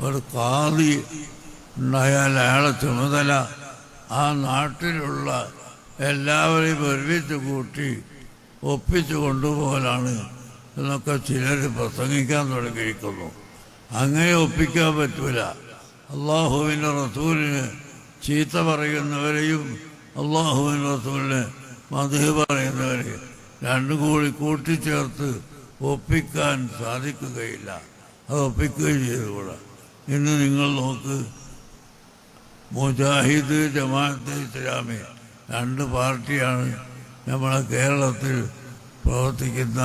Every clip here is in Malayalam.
ഒരു കാതി ഉണ്ടായാൽ അയാളെ ചുമതല ആ നാട്ടിലുള്ള എല്ലാവരെയും ഒരുമിച്ച് കൂട്ടി ഒപ്പിച്ചു കൊണ്ടുപോകലാണ് എന്നൊക്കെ ചിലർ പ്രസംഗിക്കാൻ തുടങ്ങിയിരിക്കുന്നു. അങ്ങനെ ഒപ്പിക്കാൻ പറ്റൂല. അള്ളാഹുവിന്റെ റസൂലിന് ചീത്ത പറയുന്നവരെയും അള്ളാഹുവിന്റെ റസൂലിന് മധു പറയുന്നവരെയും രണ്ടും കൂടി കൂട്ടിച്ചേർത്ത് ഒപ്പിക്കാൻ സാധിക്കുകയില്ല. അത് ഒപ്പിക്കുകയും ചെയ്തുകൂടാ. ഇന്ന് നിങ്ങൾ നോക്ക്. മുജാഹിദ് ജമാഅത്ത് ഇസ്ലാമി രണ്ട് പാർട്ടിയാണ് നമ്മളെ കേരളത്തിൽ പ്രവർത്തിക്കുന്ന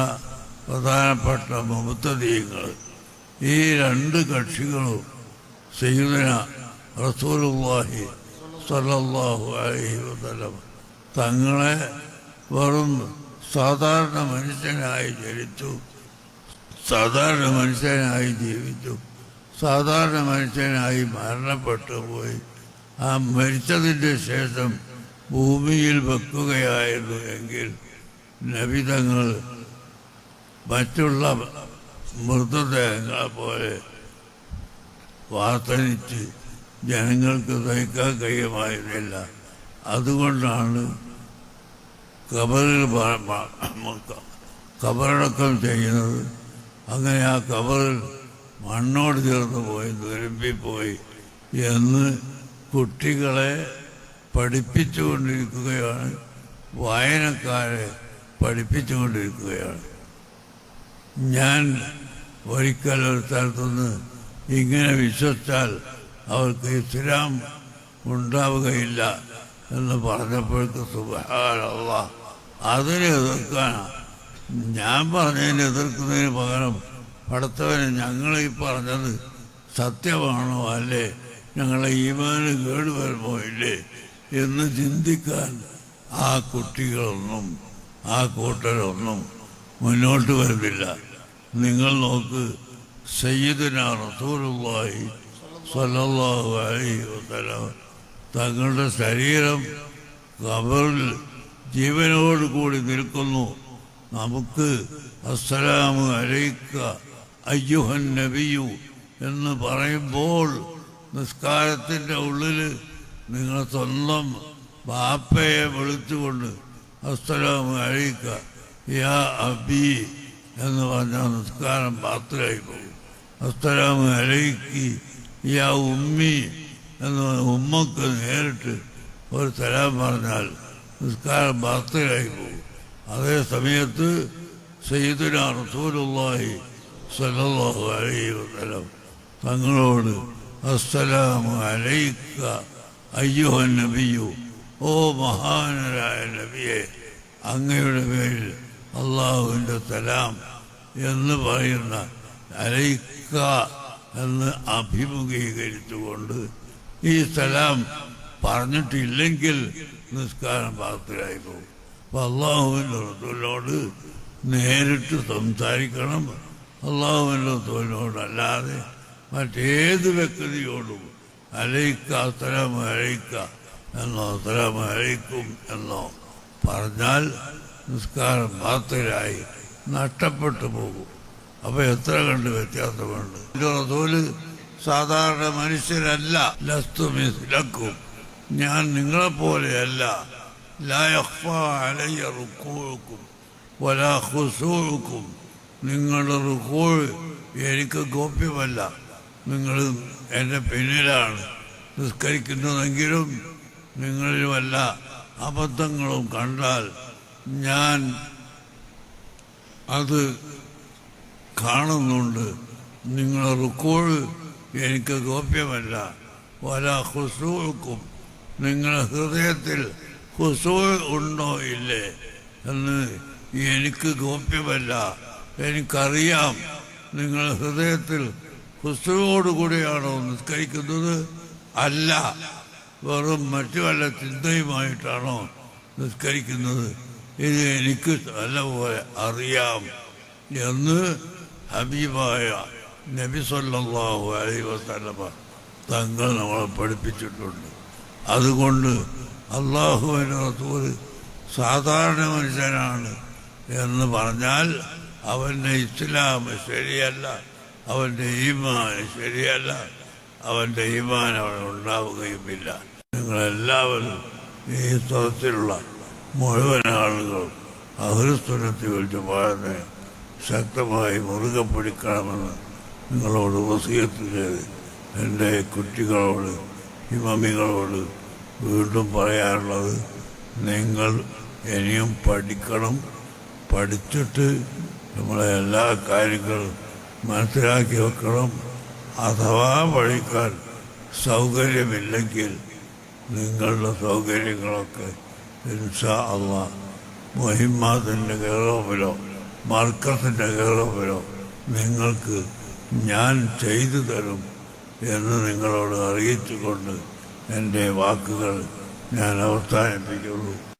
പ്രധാനപ്പെട്ട മുഹത്തദീയങ്ങൾ ഈ രണ്ട് കക്ഷികളും സയ്യിദന റസൂലുള്ളാഹി സല്ലല്ലാഹു അലൈഹി വസല്ലം തങ്ങളെ വെറും സാധാരണ മനുഷ്യനായി ജനിച്ചു സാധാരണ മനുഷ്യനായി ജീവിച്ചു. സാധാരണ മനുഷ്യനായി മരണപ്പെട്ടു പോയി. ആ മരിച്ചതിന്റെ ശേഷം ഭൂമിയിൽ വെക്കുകയായിരുന്നു എങ്കിൽ നബിതങ്ങൾ മറ്റുള്ള മൃതദേഹങ്ങളെ പോലെ വാർത്തനിച്ച് ജനങ്ങൾക്ക് തയ്ക്കാൻ കഴിയുമായിരുന്നില്ല. അതുകൊണ്ടാണ് കബറിൽ കബറടക്കം ചെയ്യുന്നത്. അങ്ങനെ ആ കബറിൽ മണ്ണോട് ചേർന്ന് പോയി ദുരമ്പിപ്പോയി എന്ന് കുട്ടികളെ പഠിപ്പിച്ചുകൊണ്ടിരിക്കുകയാണ് വായനക്കാരെ പഠിപ്പിച്ചുകൊണ്ടിരിക്കുകയാണ്. ഞാൻ ഒരിക്കൽ ഒരു സ്ഥലത്തുനിന്ന് ഇങ്ങനെ വിശ്വസിച്ചാൽ അവർക്ക് ഇസ്ലാം ഉണ്ടാവുകയില്ല എന്ന് പറഞ്ഞപ്പോഴേക്ക് സുബാനുള്ള അതിനെ എതിർക്കാനാണ് ഞാൻ പറഞ്ഞതിനെ എതിർക്കുന്നതിന് പകരം പടത്തവന് ഞങ്ങൾ ഈ പറഞ്ഞത് സത്യമാണോ അല്ലേ? ഞങ്ങളെ ഈമാന് കേടുവരുമോ ഇല്ലേ എന്ന് ചിന്തിക്കാൻ ആ കുട്ടികളൊന്നും ആ കൂട്ടരൊന്നും മുന്നോട്ട് വരുന്നില്ല. നിങ്ങൾ നോക്ക് സയ്യിദിന റസൂലുള്ളാഹി സ്വല്ലല്ലാഹു അലൈഹി വസല്ലം തങ്ങളുടെ ശരീരം കബറിൽ ജീവനോട് കൂടി നിൽക്കുന്നു. നമുക്ക് അസ്സലാമു അലൈക്ക അയ്യുഹൻ നബിയു എന്ന് പറയുമ്പോൾ നിസ്കാരത്തിന്റെ ഉള്ളിൽ നിങ്ങൾ സ്വന്തം ബാപ്പയെ വിളിച്ചുകൊണ്ട് അസ്സലാമു അഴിക്ക യാ അബി എന്ന് പറഞ്ഞാൽ നിസ്കാരം പാത്രമായി പോകും. അസ്സലാമു അലൈക്കി യാ ഉമ്മി എന്ന് പറഞ്ഞ ഉമ്മക്ക് നേരിട്ട് ഒരു സലാം പറഞ്ഞാൽ നിസ്കാരം പാത്രമായി പോകും. അതേ സമയത്ത് സയ്യിദുന റസൂലുള്ളാഹി സ്വല്ലല്ലാഹു അലൈഹി വസല്ലം തങ്ങളോട് അസ്സലാമു അലൈക്ക അയ്യോ നബിയു ഓ മഹാനരായ നബിയെ അങ്ങയുടെ പേരിൽ അള്ളാഹുവിന്റെ സലാം എന്ന് പറയുന്ന അലൈക്ക എന്ന് അഭിമുഖീകരിച്ചുകൊണ്ട് ഈ സലാം പറഞ്ഞിട്ടില്ലെങ്കിൽ നിസ്കാരം പാത്രയായി പോകും. അപ്പൊ അള്ളാഹുവിന്റെ റസൂലിനോട് നേരിട്ട് സംസാരിക്കണം. അല്ലാതെ മറ്റേത് വ്യക്തിയോടും അലയിക്ക അത്തരം അഴയിക്ക എന്നോ അത്തരം അഴയിക്കും എന്നോ പറഞ്ഞാൽ നിസ്കാരം മാത്രയായി നഷ്ടപ്പെട്ടു പോകും. അപ്പൊ എത്ര കണ്ട് വ്യത്യാസമുണ്ട്? റസൂൽ സാധാരണ മനുഷ്യരല്ല. ലസ്തു മിസ്ലക്കും. ഞാൻ നിങ്ങളെപ്പോലെയല്ല. ലാ യഖ്ഫാ അലയ്യ റുക്കൂക്കും നിങ്ങളുടെ റുക്കൂഴ് എനിക്ക് ഗോപ്യമല്ല. നിങ്ങൾ എന്റെ പിന്നിലാണ്. നിസ്കരിക്കുന്നതെങ്കിലും നിങ്ങളിൽ വല്ല അബദ്ധങ്ങളും കണ്ടാൽ ഞാൻ അത് കാണുന്നുണ്ട്. നിങ്ങളുടെ റുക്കോഴ് എനിക്ക് ഗോപ്യമല്ല. വല ഹുസൂക്കും നിങ്ങളുടെ ഹൃദയത്തിൽ ഹുസൂ ഉണ്ടോ ഇല്ലേ? എന്ന് എനിക്ക് ഗോപ്യമല്ല. എനിക്കറിയാം നിങ്ങൾ ഹൃദയത്തിൽ കൂടിയാണോ നിസ്കരിക്കുന്നത്. അല്ല വെറും മറ്റു വല്ല ചിന്തയുമായിട്ടാണോ നിസ്കരിക്കുന്നത്. ഇത് എനിക്ക് നല്ലപോലെ അറിയാം എന്ന് ഹബീബായ നബി സല്ലല്ലാഹു അലൈഹി വസല്ലമ തങ്ങൾ നമ്മളെ പഠിപ്പിച്ചിട്ടുണ്ട്. അതുകൊണ്ട് അള്ളാഹുവിന്റെ റസൂൽ സാധാരണ മനുഷ്യനാണ് എന്ന് പറഞ്ഞാൽ അവന്റെ ഇസ്ലാം ശരിയല്ല അവന്റെ ഈമാൻ ശരിയല്ല അവന്റെ ഈമാൻ അവൻ ഉണ്ടാവുകയുമില്ല. നിങ്ങളെല്ലാവരും ഈ തരത്തിലുള്ള മുഴുവൻ ആളുകളും അഹൃസ്വനത്തിൽ വെച്ച് പാടുന്ന ശക്തമായി മുറുകെ പിടിക്കണമെന്ന് നിങ്ങളോട് വസീയത്ത് ചെയ്ത് എന്റെ കുട്ടികളോട് ഇമമികളോട് വീണ്ടും പറയാറുള്ളത് നിങ്ങൾ ഇനിയും പഠിക്കണം പഠിച്ചിട്ട് നമ്മളെ എല്ലാ കാര്യങ്ങളും മനസ്സിലാക്കി വെക്കണം. അഥവാ പഠിക്കാൻ സൗകര്യമില്ലെങ്കിൽ നിങ്ങളുടെ സൗകര്യങ്ങളൊക്കെ ഇൻഷാ അള്ളാ മൊഹിമാത്തിന്റെ ഗൗരവത്തിലോ മർക്കത്തിന്റെ ഗൗരവത്തിലോ നിങ്ങൾക്ക് ഞാൻ ചെയ്തു തരും എന്ന് നിങ്ങളോട് അറിയിച്ചുകൊണ്ട് എന്റെ വാക്കുകൾ ഞാൻ അവസാനിപ്പിക്കുന്നു.